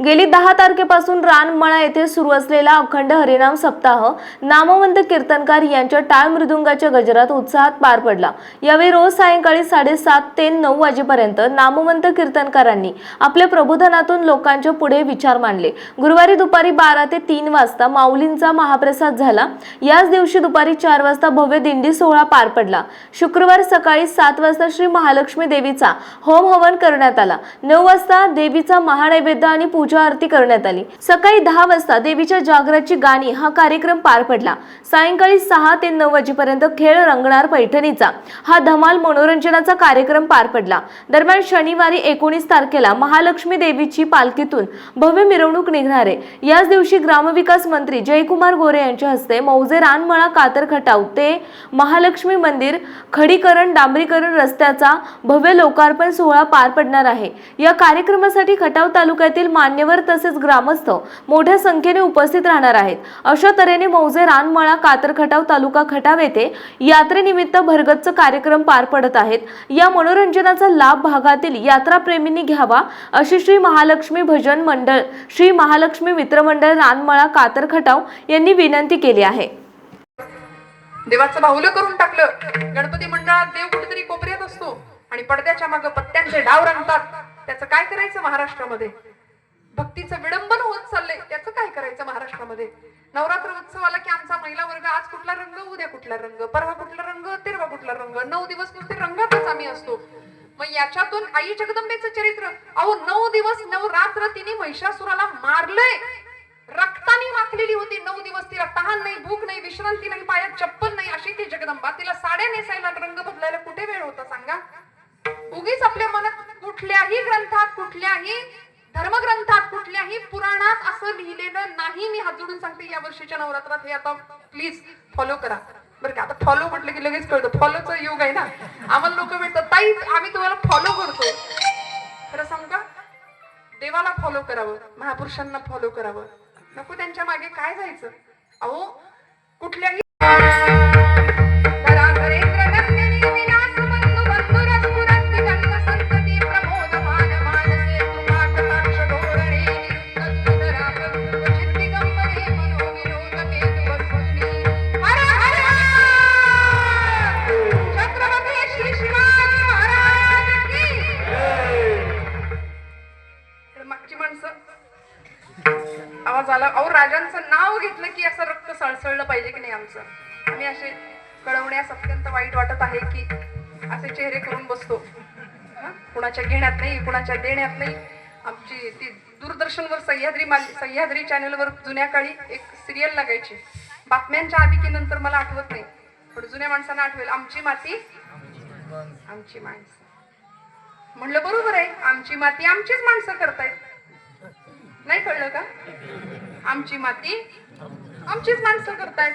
गेली दहा तारखेपासून रानमळा येथे सुरू असलेला अखंड हरिनाम सप्ताह नामवंत कीर्तनकार यांच्या टाळ मृदुंगाच्या गजरात उत्साहात पार पडला. यावेळी रोज सायंकाळी साडेसात ते नऊ वाजेपर्यंत नामवंत कीर्तनकारांनी आपल्या प्रबोधनातून लोकांच्या पुढे विचार मांडले. गुरुवारी दुपारी बारा ते तीन वाजता माऊलींचा महाप्रसाद झाला. याच दिवशी दुपारी चार वाजता भव्य दिंडी सोहळा पार पडला. शुक्रवार सकाळी सात वाजता श्री महालक्ष्मी देवीचा होम हवन करण्यात आला. नऊ वाजता देवीचा महानैवेद्य आणि पूजा पूजा आरती करण्यात आली. सकाळी दहा वाजता देवीच्या जागराची गाणी हा कार्यक्रम पार पडला. सायंकाळी सहा ते नऊ वाजेपर्यंत खेळ रंगणार पैठणीचा हा धमाल मनोरंजनाचा कार्यक्रम पार पडला. दरम्यान शनिवारी एकोणीस तारखेला महालक्ष्मी देवीची पालखीतून भव्य मिरवणूक निघणार. आहे याच दिवशी ग्रामविकास मंत्री जयकुमार गोरे यांच्या हस्ते मौजे रानमळा कातर खटाव ते महालक्ष्मी मंदिर खडीकरण डांबरीकरण रस्त्याचा भव्य लोकार्पण सोहळा पार पडणार आहे. या कार्यक्रमासाठी खटाव तालुक्यातील मान्यवर तसेच ग्रामस्थ मोठ्या संख्येने उपस्थित राहणार आहेत. अशा तऱ्हेने मौजे रानमळा कातरखटाव तालुका खटाव येथे यात्रेनिमित्त भरगच्च कार्यक्रम पार पडत आहेत. या मनोरंजनाचा लाभ भागातील यात्राप्रेमींनी घ्यावा अशी श्री महालक्ष्मी भजन मंडळ श्री महालक्ष्मी मित्रमंडळ रानमळा कातरखटाव यांनी विनंती केली आहे. देवाचं बाहुलं करून टाकलं. गणपती मंडळात देव कुठेतरी कोपऱ्यात असतो आणि पडद्याच्या मागे पत्त्यांचे डाव रंगतात. त्याचं काय करायचं महाराष्ट्रामध्ये? भक्तीचं विडंबन होत चाललंय. त्याचं काय करायचं महाराष्ट्रामध्ये? नवरात्र उत्सव आला की आमचा महिला वर्ग आज कुठला रंग उद्या कुठला रंग परवा कुठला रंग तेरवा कुठला रंग नऊ दिवस नुसते रंगातच आम्ही असतो. मग याच्यातून आई जगदंबेचं चरित्र अहो नऊ दिवस नऊ रात्र तिने महिषासुराला मारलंय. रक्तानी माखलेली होती. नऊ दिवस तिला तहान नाही भूक नाही विश्रांती नाही पायात चप्पल नाही अशी ती जगदंबा. तिला साड्या नेसायला रंग बदलायला कुठे वेळ होता सांगा? उगीच आपल्या मनात कुठल्याही ग्रंथात कुठल्याही धर्म लिहिलेलं नाही मी हात जोडून सांगते या वर्षीच्या नवरात्रात हे आता प्लीज फॉलो करा. बरं का आता फॉलो म्हटलं की लगेच कळतं. फॉलोचं योग आहे ना. आम्हाला लोक भेटतात ताई आम्ही तुम्हाला फॉलो करतो खरं सांगू का? देवाला फॉलो करावं महापुरुषांना फॉलो करावं. नको त्यांच्या मागे काय जायचं? अहो कुठल्याही झालं. अहो राजांचं नाव घेतलं की असं रक्त सळसळलं पाहिजे की नाही आमचं? आम्ही असे कळवण्यास अत्यंत वाईट वाटत आहे की असे चेहरे करून बसतो. कुणाच्या घेण्यात नाही कुणाच्या देण्यात नाही. आमची ती दूरदर्शनवर सह्याद्री माल सह्याद्री चॅनलवर जुन्या काळी एक सिरियल लागायची. बातम्यांच्या आधी की नंतर मला आठवत नाही. पण जुन्या माणसांना आठवेल आमची माती आमची माणसं. म्हणलं बरोबर आहे आमची माती आमचीच माणसं करतायत. नाही कळलं का? आमची माती आमचीच माणसं करतायत.